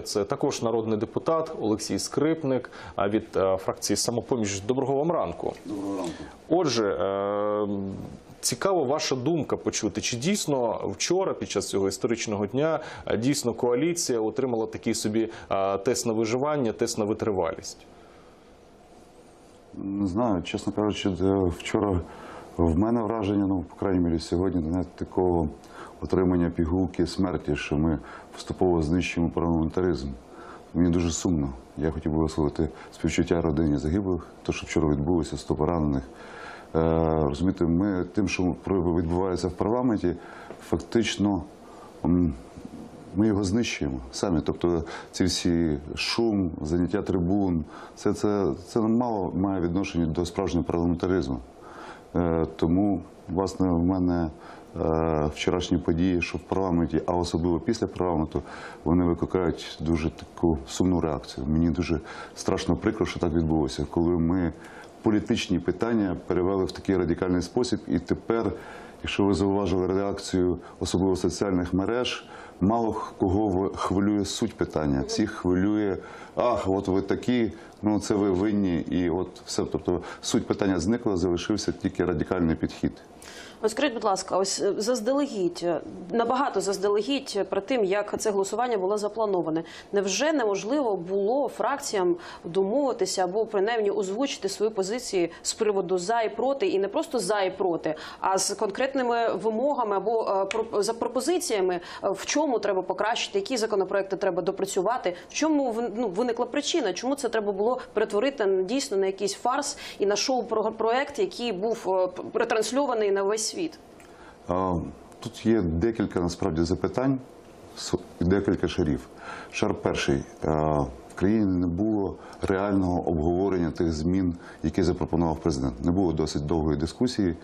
Це також народний депутат Олексій Скрипник від е, фракції самопоміч. Доброго вам ранку. Доброго ранку. Отже, е, цікаво ваша думка почути, чи дійсно вчора, під час цього історичного дня, е, дійсно коаліція отримала такий собі тест на виживання, тест на витривалість. Не знаю, чесно кажучи, вчора в мене враження, ну, по крайній мірі, сьогодні не такого отримання пігулки смерті, що ми поступово знищуємо парламентаризм. Мені дуже сумно. Я хотів би висловити співчуття родині загиблих, то, що вчора відбулося, 100 поранених. Е, розумієте, ми тим, що прояви відбуваються в парламенті, фактично ми його знищуємо самі. Тобто ці всі шум, заняття трибун, це, це, це мало має відношення до справжнього парламентаризму. Е, тому, власне, в мене вчорашні події, що в парламенті, а особливо після парламенту, вони викликають дуже таку сумну реакцію. Мені дуже страшно прикро, що так відбулося, коли ми політичні питання перевели в такий радикальний спосіб, і тепер, якщо ви зауважили реакцію, особливо соціальних мереж, мало кого хвилює суть питання. Всіх хвилює, ах, от ви такі, ну це ви винні, і от все. Тобто суть питання зникла, залишився тільки радикальний підхід. Скажіть, будь ласка, ось е, заздалегідь, е, набагато заздалегідь про тим, як це голосування було заплановане. Невже неможливо було фракціям домовитися або принаймні озвучити свої позиції з приводу за і проти, і не просто за і проти, а з конкретними вимогами або е, за пропозиціями, в чому треба покращити, які законопроекти треба допрацювати, в чому ну, виникла причина, чому це треба було перетворити дійсно на якийсь фарс і на шоу-проект, який був ретрансльований на весь світ. Тут є декілька насправді запитань, декілька шарів. Шар перший. В країні не було реального обговорення тих змін, які запропонував президент. Не було досить довгої дискусії.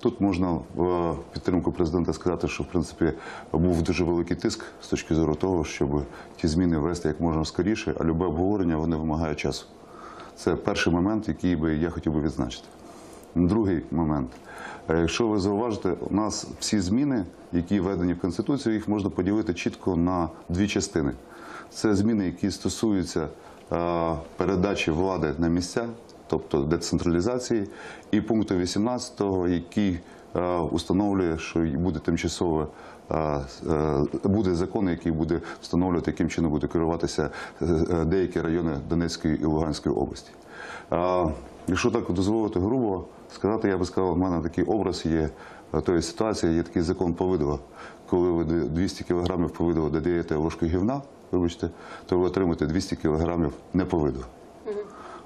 Тут можна в підтримку президента сказати, що в принципі був дуже великий тиск з точки зору того, щоб ті зміни ввести як можна скоріше, а любе обговорення вони вимагає часу. Це перший момент, який би я хотів би відзначити. Другий момент. Е, Якщо ви зауважите, у нас всі зміни, які введені в Конституцію, їх можна поділити чітко на дві частини. Це зміни, які стосуються е, передачі влади на місця, тобто децентралізації, і пункту 18, який е, установлює, що буде тимчасове. Буде закон, який буде встановлювати, яким чином буде керуватися деякі райони Донецької і Луганської області. Якщо так дозволити грубо сказати, я би сказав, в мене такий образ є е, тої ситуації, є такий закон повидова. Коли ви 200 кілограмів повидова додаєте ложку гівна, вибачте, то ви отримаєте 200 кілограмів неповидова.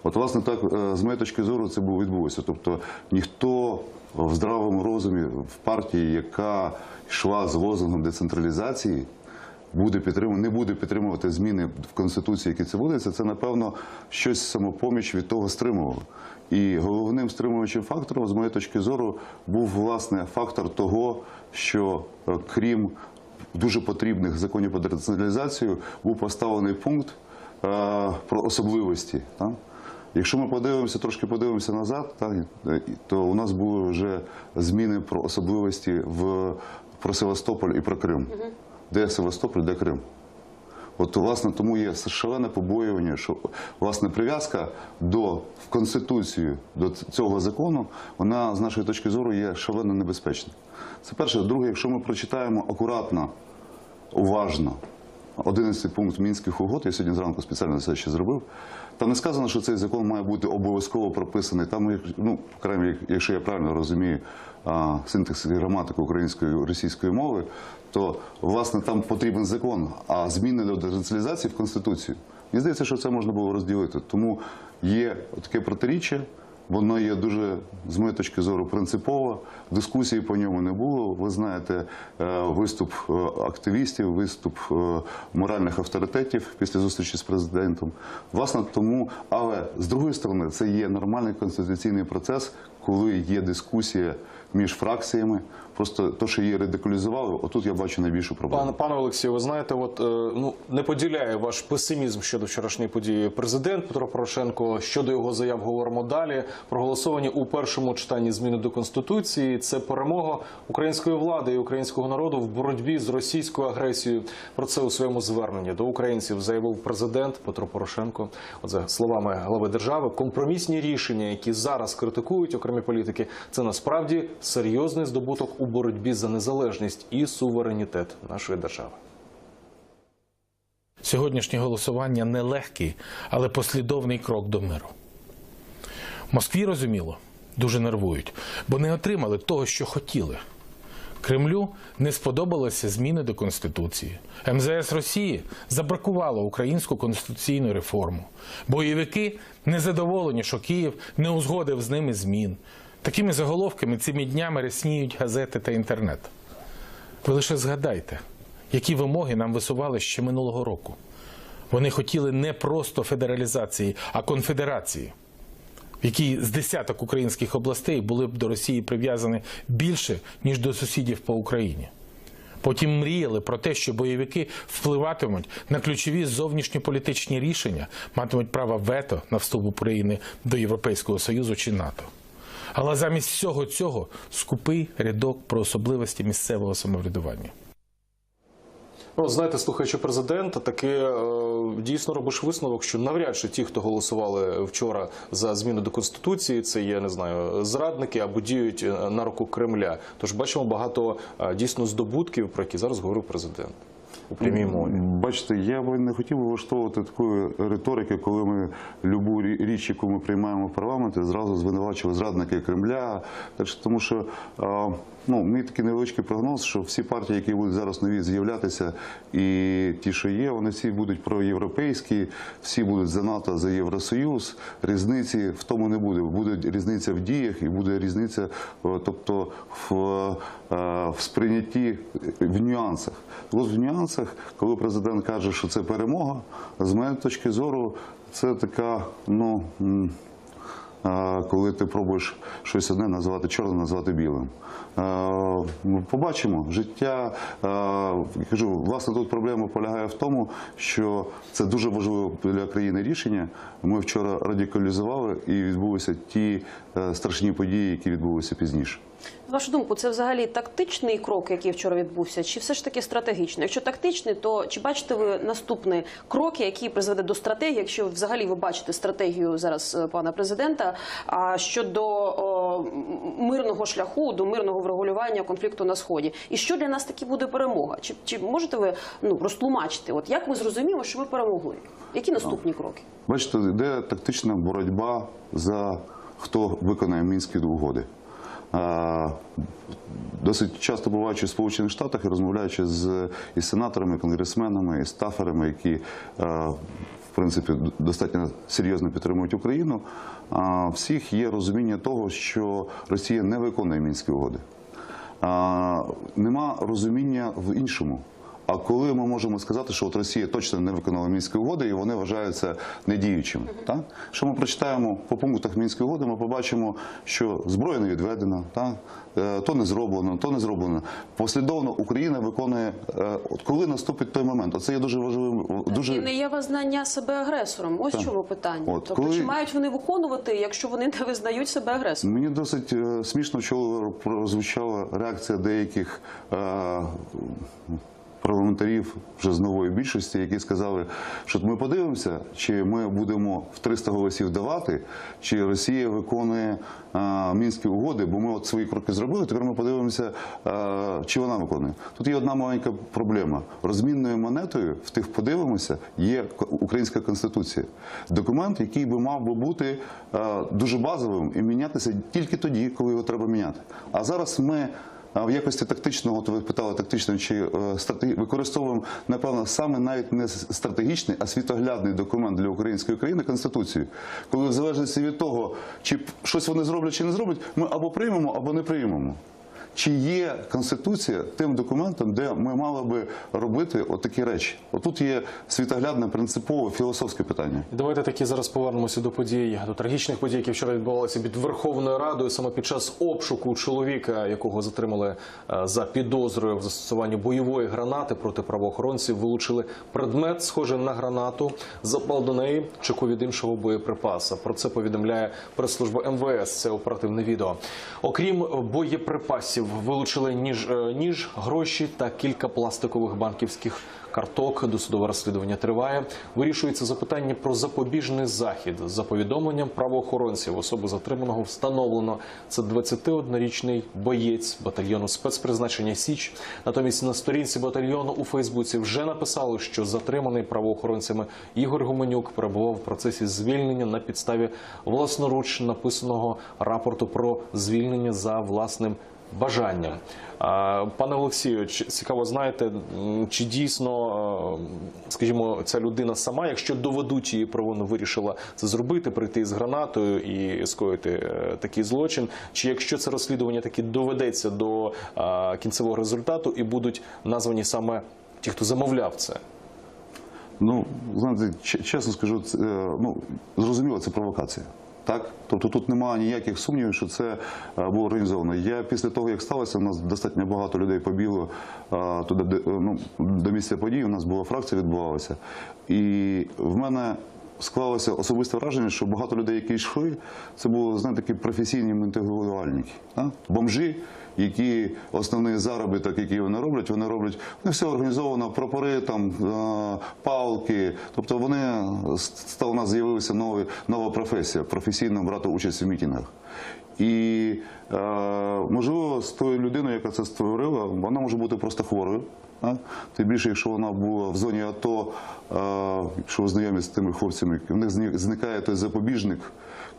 От, власне, так, е, з моєї точки зору, це було відбулося. Тобто ніхто в здравому розумі в партії, яка йшла з лозунгом децентралізації, буде підтримувати, не буде підтримувати зміни в Конституції, які це будуться, це, напевно, щось самопоміч від того стримувало. І головним стримуючим фактором, з моєї точки зору, був власне фактор того, що е, крім дуже потрібних законів про децентралізацію, був поставлений пункт е, про особливості. Так? Якщо ми подивимося, трошки подивимося назад, так, то у нас були вже зміни про особливості в, про Севастополь і про Крим. Де Севастополь, де Крим. От, власне, тому є шалене побоювання, що власне прив'язка до в Конституцію до цього закону, вона з нашої точки зору є шалено небезпечна. Це перше. Друге, якщо ми прочитаємо акуратно, уважно 11 пункт мінських угод, я сьогодні зранку спеціально це ще зробив. Там не сказано, що цей закон має бути обов'язково прописаний. Там, ну, по якщо я правильно розумію синтекс і граматику української російської мови, то власне там потрібен закон, а зміни до децентралізації в Конституцію. Мені здається, що це можна було розділити. Тому є таке протиріччя. Воно є дуже, з моєї точки зору, принципово. Дискусії по ньому не було. Ви знаєте, е, виступ е, активістів, виступ е, моральних авторитетів після зустрічі з президентом. Власне, тому, але з другої сторони, це є нормальний конституційний процес, коли є дискусія між фракціями. Просто те, що її радикалізували, отут я бачу найбільшу проблему. Пане пане Олексію, ви знаєте, от е, ну не поділяє ваш песимізм щодо вчорашньої події. Президент Петро Порошенко щодо його заяв говоримо далі. Проголосовані у першому читанні зміни до конституції. Це перемога української влади і українського народу в боротьбі з російською агресією. Про це у своєму зверненні до українців заявив президент Петро Порошенко. От за словами глави держави, компромісні рішення, які зараз критикують окремі політики, це насправді серйозний здобуток у боротьбі за незалежність і суверенітет нашої держави. Сьогоднішнє голосування нелегкий, але послідовний крок до миру. Москві розуміло, дуже нервують, бо не отримали того, що хотіли. Кремлю не сподобалися зміни до Конституції. МЗС Росії забракувало українську конституційну реформу. Бойовики незадоволені, що Київ не узгодив з ними змін. Такими заголовками цими днями рясніють газети та інтернет. Ви лише згадайте, які вимоги нам висували ще минулого року. Вони хотіли не просто федералізації, а конфедерації, в якій з десяток українських областей були б до Росії прив'язані більше, ніж до сусідів по Україні. Потім мріяли про те, що бойовики впливатимуть на ключові зовнішньополітичні рішення, матимуть право вето на вступ України до Європейського Союзу чи НАТО. Але замість всього цього скупий рядок про особливості місцевого самоврядування. Ну, знаєте, слухаючи президента, таки е, дійсно робиш висновок, що навряд чи ті, хто голосували вчора за зміни до конституції, це є не знаю зрадники або діють е, на руку Кремля. Тож бачимо багато е, дійсно здобутків, про які зараз говорив президент у прямій мові. Бачите, я би не хотів влаштовувати такої риторики, коли ми любу річ, яку ми приймаємо в парламенті, зразу звинувачуємо зрадники Кремля. Тому що ну, мій такий невеличкий прогноз, що всі партії, які будуть зараз нові з'являтися, і ті, що є, вони всі будуть проєвропейські, всі будуть за НАТО, за Євросоюз. Різниці в тому не буде. Буде різниця в діях і буде різниця, е, тобто в, е, в сприйнятті в нюансах. В нюансах, коли президент каже, що це перемога, з моєї точки зору, це така, ну. коли ти пробуєш щось одне називати чорним, називати білим. Ну, Побачимо. Життя, кажу, власне, тут проблема полягає в тому, що це дуже важливе для країни рішення. Ми вчора радикалізували і відбулися ті е, страшні події, які відбулися пізніше. На вашу думку, це взагалі тактичний крок, який вчора відбувся, чи все ж таки стратегічний? Якщо тактичний, то чи бачите ви наступний крок, який призведе до стратегії, якщо взагалі ви бачите стратегію зараз е, пана президента, а щодо мирного шляху, до мирного врегулювання конфлікту на сході? І що для нас таки буде перемога? Чи, чи можете ви ну розтлумачити? От як ми зрозуміємо, що ми перемогли? Які наступні кроки? Бачите, йде тактична боротьба за хто виконає мінські угоди. Досить часто буваючи в Сполучених Штатах і розмовляючи з і сенаторами, і конгресменами, і стаферами, які е, в принципі достатньо серйозно підтримують Україну. Всіх є розуміння того, що Росія не виконує мінські угоди. Нема розуміння в іншому. А коли ми можемо сказати, що от Росія точно не виконала мінські угоди і вони вважаються недіючими, так що ми прочитаємо по пунктах мінської угоди, ми побачимо, що зброя не відведена, так Е, то не зроблено, то не зроблено. Послідовно Україна виконує. е, От коли наступить той момент, оце є дуже важливим. Дуже І не є визнання себе агресором. Ось в чому питання. От, тобто, коли- чи мають вони виконувати, якщо вони не визнають себе агресором? Мені досить е, смішно вчора прозвучала реакція деяких е, парламентарів вже з нової більшості, які сказали, що ми подивимося, чи ми будемо в 300 голосів давати, чи Росія виконує е, мінські угоди, бо ми от свої кроки зробили. Тепер ми подивимося, е, чи вона виконує. Тут є одна маленька проблема. Розмінною монетою в тих подивимося є українська конституція. Документ, який би мав би бути е, дуже базовим і мінятися тільки тоді, коли його треба міняти. А зараз ми. В якості тактичного, то ви питали тактичного чи е, стратегі... використовуємо, напевно, саме навіть не стратегічний, а світоглядний документ для української країни Конституцію. Коли в залежності від того, чи щось вони зроблять чи не зроблять, ми або приймемо, або не приймемо. Чи є Конституція тим документом, де ми мали би робити отакі речі? Отут є світоглядне, принципове, філософське питання. Давайте таки зараз повернемося до подій, до трагічних подій, які вчора відбувалися під Верховною Радою, саме під час обшуку чоловіка, якого затримали е, за підозрою в застосуванні бойової гранати проти правоохоронців, вилучили предмет, схожий на гранату, запал до неї чеку від іншого боєприпаса. Про це повідомляє прес-служба МВС. Це оперативне відео. Окрім боєприпасів, вилучили ніж, е, ніж, гроші та кілька пластикових банківських карток. Досудове розслідування триває. Вирішується запитання про запобіжний захід. За повідомленням правоохоронців, особу затриманого встановлено. Це 21-річний боєць батальйону спецпризначення Січ. Натомість на сторінці батальйону у Фейсбуці вже написали, що затриманий правоохоронцями Ігор Гуменюк перебував в процесі звільнення на підставі власноруч написаного рапорту про звільнення за власним бажанням. Пане Олексію, цікаво, знаєте, чи дійсно, е, скажімо, ця людина сама, якщо доведуть її провину, вирішила це зробити, прийти з гранатою і скоїти е, такий злочин, чи якщо це розслідування таки доведеться до кінцевого результату і будуть названі саме ті, хто замовляв це? Ну, знаєте, чесно скажу, це, е, ну, зрозуміло, це провокація. Так? Тобто тут немає ніяких сумнівів, що це е, було організовано. Я після того, як сталося, у нас достатньо багато людей побігло е, туди, е, ну, до місця подій. У нас була фракція, відбувалася. І в мене склалося особисте враження, що багато людей, які йшли, це були знаєте, такі професійні інтелектуальники. Бомжі, які основний заробіток, який вони роблять, вони роблять вони все організовано, прапори, там е, палки. Тобто вони став у нас з'явилася нова професія професійно брати участь в мітингах. І е, можливо, з тою людиною, яка це створила, вона може бути просто хворою. Тим більше, якщо вона була в зоні АТО, е, якщо ви знайомі з тими хлопцями, в них зникає той запобіжник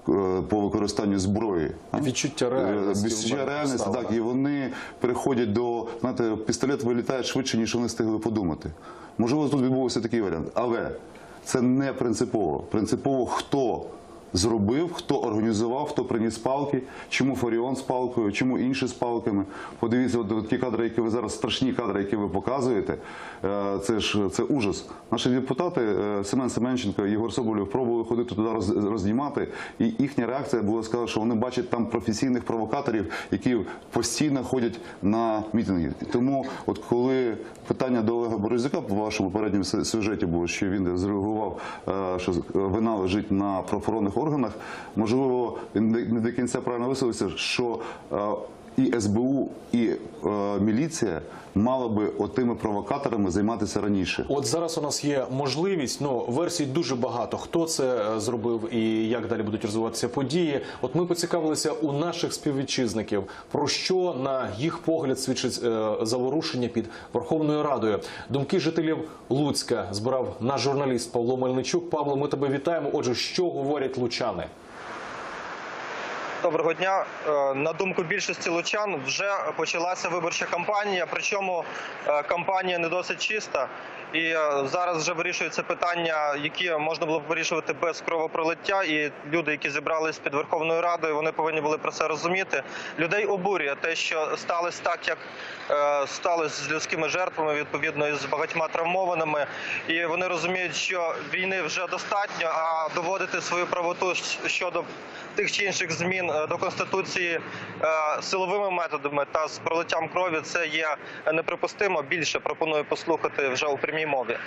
е, по використанню зброї. Відчуття реальності Відчуття реальності, так, і вони переходять до, знаєте, пістолет вилітає швидше, ніж вони встигли подумати. Можливо, тут відбувся такий варіант. Але це не принципово. Принципово хто зробив, хто організував, хто приніс палки, чому Фаріон з палкою, чому інші з палками. Подивіться, от, ті кадри, які ви зараз, страшні кадри, які ви показуєте, е, це ж це ужас. Наші депутати е, Семен Семенченко, Єгор Соболєв пробували ходити туди роз- рознімати, і їхня реакція була сказати, що вони бачать там професійних провокаторів, які постійно ходять на мітинги. Тому, от коли питання до Олега Борозюка по вашому попередньому сюжеті було, що він зреагував, е, що вина лежить на правоохоронних органах, можливо, він не до кінця правильно висловився, що е, і СБУ, і е, міліція мала би отими провокаторами займатися раніше. От зараз у нас є можливість, ну версій дуже багато. Хто це е, зробив і як далі будуть розвиватися події? От ми поцікавилися у наших співвітчизників, про що на їх погляд свідчить е, заворушення під Верховною Радою. Думки жителів Луцька збирав наш журналіст Павло Мельничук. Павло, ми тебе вітаємо. Отже, що говорять лучани? Доброго дня. Е, На думку більшості лучан, вже почалася виборча кампанія. Причому е, кампанія не досить чиста. І е, зараз вже вирішуються питання, які можна було б вирішувати без кровопролиття. І люди, які зібрались під Верховною Радою, вони повинні були про це розуміти. Людей обурює те, що сталося так, як е, сталося з людськими жертвами, відповідно і з багатьма травмованими. І вони розуміють, що війни вже достатньо, а доводити свою правоту щодо тих чи інших змін е, до конституції силовими методами та з пролиттям крові це є неприпустимо. Більше пропоную послухати вже у прямій мові.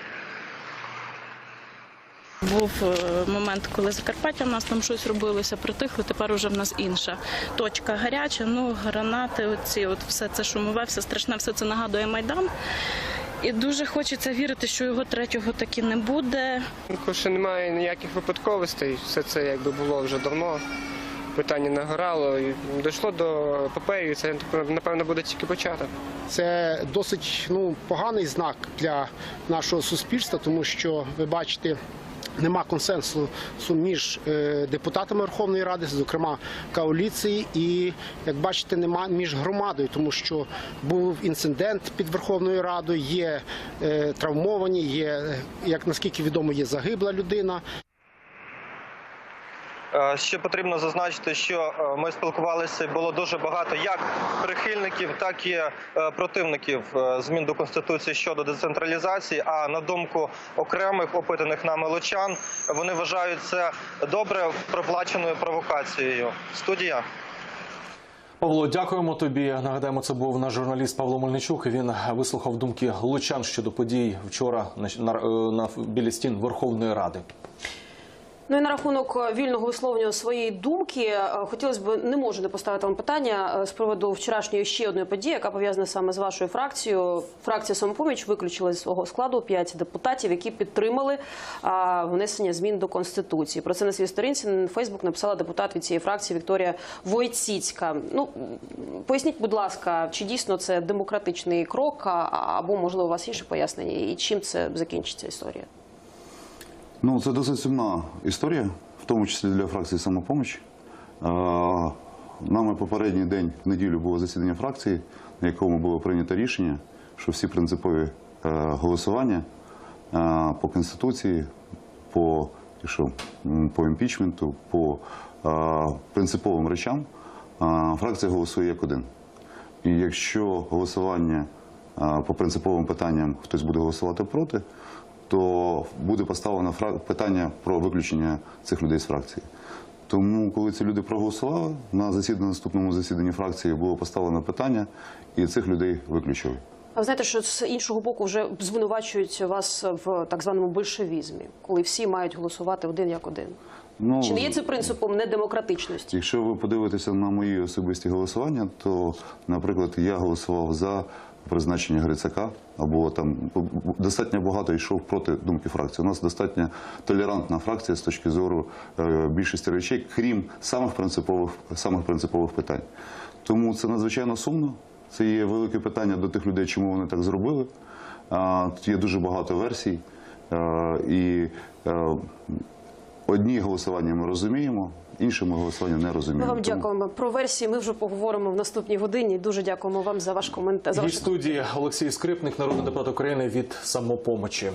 Був е, момент, коли Закарпаття в нас там щось робилося, притихло. Тепер уже в нас інша точка гаряча. Ну, гранати, оці, от все це шумове, все страшне, все це нагадує майдан. І дуже хочеться вірити, що його третього таки не буде. Що немає ніяких випадковостей, все це якби було вже давно. Питання нагорало і дійшло до епопеї, це напевно буде тільки початок. Це досить ну, поганий знак для нашого суспільства, тому що ви бачите. Нема консенсусу між е, депутатами Верховної Ради, зокрема коаліції, і як бачите, нема між громадою, тому що був інцидент під Верховною Радою, є е, травмовані, є, е, як наскільки відомо, є загибла людина. Е, Ще потрібно зазначити, що е, ми спілкувалися. Було дуже багато як прихильників, так і е, противників змін до конституції щодо децентралізації. А на думку окремих опитаних нами лучан, вони вважають це добре проплаченою провокацією. Студія. Павло, дякуємо тобі. Нагадаємо, це був наш журналіст Павло Мельничук. Він вислухав думки лучан щодо подій вчора на, на, на біля стін Верховної Ради. Ну і на рахунок е, вільного висловлювання своєї думки, е, хотілося б не можу не поставити вам питання е, з приводу вчорашньої ще одної події, яка пов'язана саме з вашою фракцією. Фракція самопоміч виключила зі свого складу п'ять депутатів, які підтримали внесення змін до конституції. Про це на своїй сторінці на Фейсбук написала депутат від цієї фракції Вікторія Войціцька. Ну поясніть, будь ласка, чи дійсно це демократичний крок, або можливо у вас інше пояснення, і чим це закінчиться історія? Ну, це досить сумна історія, в тому числі для фракції самопоміч. Нами попередній день в неділю було засідання фракції, на якому було прийнято рішення, що всі принципові е, голосування е, по конституції, по, якщо, по імпічменту, по е, принциповим речам фракція голосує як один. І якщо голосування по принциповим питанням хтось буде голосувати проти, то буде поставлено питання про виключення цих людей з фракції. Тому, коли ці люди проголосували, на засіданні наступному засіданні фракції було поставлено питання, і цих людей виключили. А ви знаєте, що з іншого боку вже звинувачують вас в так званому большевізмі, коли всі мають голосувати один як один. Ну, Чи не є це принципом недемократичності? Якщо ви подивитеся на мої особисті голосування, то, наприклад, я голосував за призначення Грицака, або там достатньо багато йшов проти думки фракції. У нас достатньо толерантна фракція з точки зору е, більшості речей, крім самих принципових, самих принципових питань. Тому це надзвичайно сумно. Це є велике питання до тих людей, чому вони так зробили. Тут є дуже багато версій. Е, І е, одні голосування ми розуміємо, інші ми голосування не Ми розуміємо. вам Тому- дякуємо. Про версії ми вже поговоримо в наступній годині. Дуже дякуємо вам за ваш коментар. За В ваш студії Олексій Скрипник, народний депутат України від самопомочі.